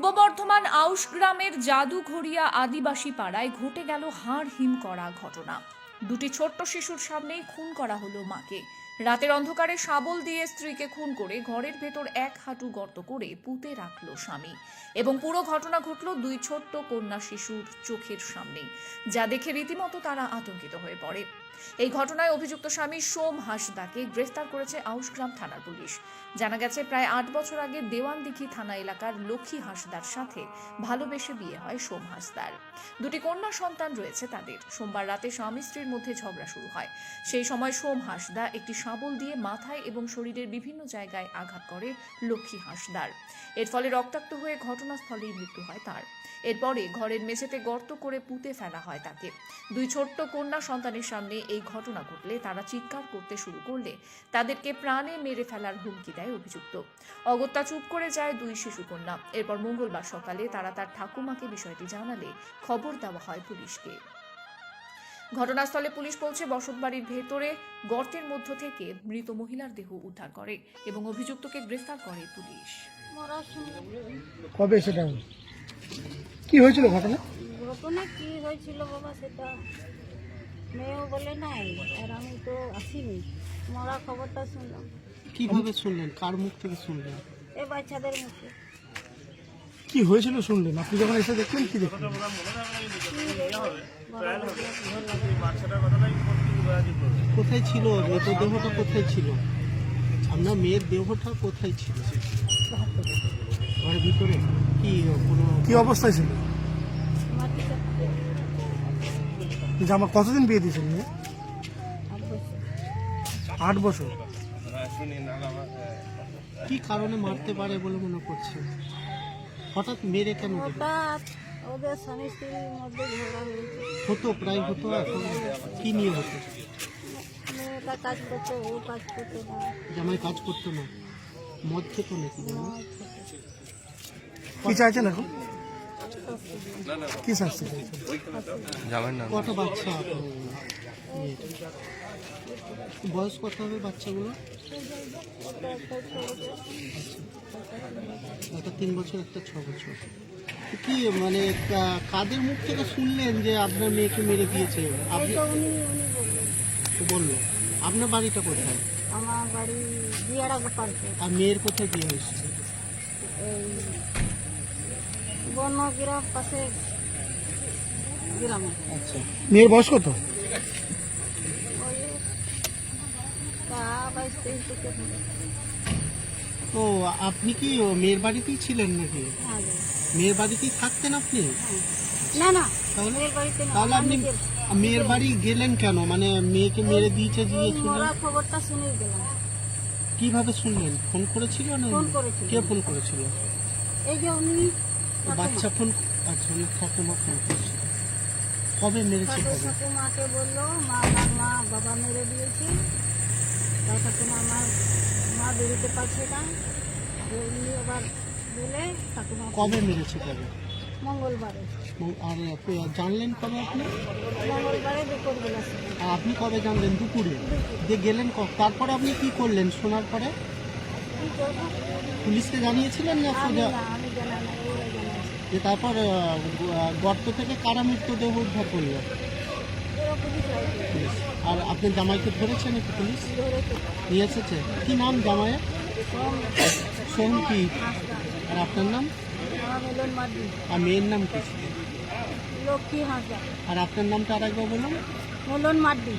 পূর্ব বর্ধমান আউশ গ্রামের জাদুঘরিয়া আদিবাসী পাড়ায় ঘটে গেল হাড় হিম করা ঘটনা। দুটি ছোট্ট শিশুর সামনেই খুন করা হলো মাকে। রাতের অন্ধকারে শাবল দিয়ে স্ত্রীকে খুন করে ঘরের ভেতর এক হাঁটু গর্ত করে পুঁতে রাখল স্বামী। এবং পুরো ঘটনা ঘটলো দুই ছোট্ট কন্যা শিশুর চোখের সামনেই, যা দেখে রীতিমতো তারা আতঙ্কিত হয়ে পড়ে। এই ঘটনায় অভিযুক্ত স্বামী সোম হাসদাকে গ্রেফতার করেছে আউশগ্রাম থানার পুলিশ। জানা গেছে, প্রায় আট বছর আগে দেওয়ানদিঘি থানা এলাকার লক্ষ্মী হাসদার সাথে ভালোবেসে বিয়ে হয় সোম হাসদার। দুটি কন্যা সন্তান রয়েছে তাদের। সোমবার রাতে স্বামী স্ত্রীর মধ্যে ঝগড়া শুরু হয়। সেই সময় সোম হাসদা একটি শাবল দিয়ে মাথায় এবং শরীরের বিভিন্ন জায়গায় আঘাত করে লক্ষ্মী হাসদার। এর ফলে রক্তাক্ত হয়ে ঘটনাস্থলেই মৃত্যু হয় তার। এরপরে ঘরের মেঝেতে গর্ত করে পুঁতে ফেলা হয় তাকে। দুই ছোট্ট কন্যা সন্তানের সামনে এই ঘটনা ঘটলে তারা চিৎকার করতে শুরু করলে তাদেরকে প্রাণে মেরে ফেলার হুমকি দেয় অভিযুক্ত। অগত্যা চুপ করে যায় দুই শিশু কন্যা। এরপর মঙ্গলবার সকালে তারা তার ঠাকুমাকে বিষয়টি জানালে খবর দেওয়া হয় পুলিশকে। ঘটনাস্থলে পুলিশ পৌঁছে বসতবাড়ির ভেতরে গর্তের মধ্য থেকে মৃত মহিলার দেহ উদ্ধার করে এবং অভিযুক্তকে গ্রেফতার করে পুলিশ। কবে সেটা? কি হয়েছিল ঘটনা? ঘটনা কি হয়েছিল বাবা সেটা মেয়েও বলে নাই আর আমি তো আসিনি। মরা খবরটা শুনলাম। কীভাবে শুনলেন? কার মুখ থেকে শুনলেন? এ বাচ্চাদের মুখে। কি হয়েছিল শুনলেন? আপনি যখন এসে দেখলেন, কি দেখলেন? কোথায় ছিল? মৃতদেহটা কোথায় ছিল? আপনার মেয়ের দেহটা কোথায় ছিল? ঘরের ভিতরে? কি কোনো কি অবস্থায় ছিল? আমার কতদিন বিয়ে দিয়েছেন মেয়ে। আট বছর। কি কারণে মারতে পারে বলে মনে করছে হঠাৎ মেরে কেন দিল হঠাৎ ওদের স্বামী স্ত্রীর মধ্যে ঝগড়া হয়েছে। হতো প্রায় হতো এখন কি নিয়ে হতো? মেয়েটা কাজ করতো ও কাজ করতো না। জামাই কাজ করতো না। মদ খেতো নাকি জানো? কি চাইছেন এখন? কি শাস্তি চাইছেন কটা বাচ্চা আপনার? মেয়ের? বয়স কত হবে বাচ্চাগুলো? ওটা একটা ছোট একটা তিন বছর একটা ছ বছর। কি মানে কাদের মুখ থেকে শুনলেন যে আপনার মেয়েকে মেরে দিয়েছে? আপনি বলল আপনার বাড়িটা কোথায়? আমার বাড়ি দিয়ারা গোপালপুর। আর মেয়ের কোথায় বিয়ে হয়েছে? বনগ্রাম পাশে গ্রামে। আচ্ছা। মেয়ের বয়স কত? তা বাইশ তেইশ তো আপনি কি ও মেয়ের বাড়িতেই ছিলেন নাকি? মেয়ের বাড়িতেই থাকতেন আপনি? না না। তাহলে আপনি মেয়ের বাড়ি গেলেন কেন? মানে মেয়েকে মেরে দিয়েছে এই খবরটা শুনে গেলাম। কীভাবে শুনলেন? ফোন করেছিল না? কে ফোন করেছিল? এই যে উনি বাচ্চা ফোন আচ্ছা উনি ঠাকুমা ফোন করেছিল। কবে মেরেছে ঠাকুমাকে বলল মা মা বাবা মেরে দিয়েছে। তাই ঠাকুমা আমার মা বেরোতে পারছে না। উনি আবার বলে ঠাকুমা কবে মেরেছে কবে? মঙ্গলবারে। আর আপনি জানলেন কবে আপনি? মঙ্গলবারে দুপুরবেলা আপনি কবে জানলেন দুপুরে? যে গেলেন তারপরে আপনি কি করলেন শোনার পরে? পুলিশকে জানিয়েছিলেন না সোজা? যে তারপর গর্ত থেকে কারা মৃতদেহ উদ্ধার করল ওরা পুলিশ আসবে পুলিশ আর আপনি জামাইকে ধরেছেন একটু পুলিশ নিয়ে এসেছে। কী নাম জামাইয়ের? সোম সোহম কি? আর আপনার নাম? আর মেয়ের নাম কি? লক্ষ্মী হাসদা আর আপনার নামটা আর একবার বলুন। মলন মার্ডি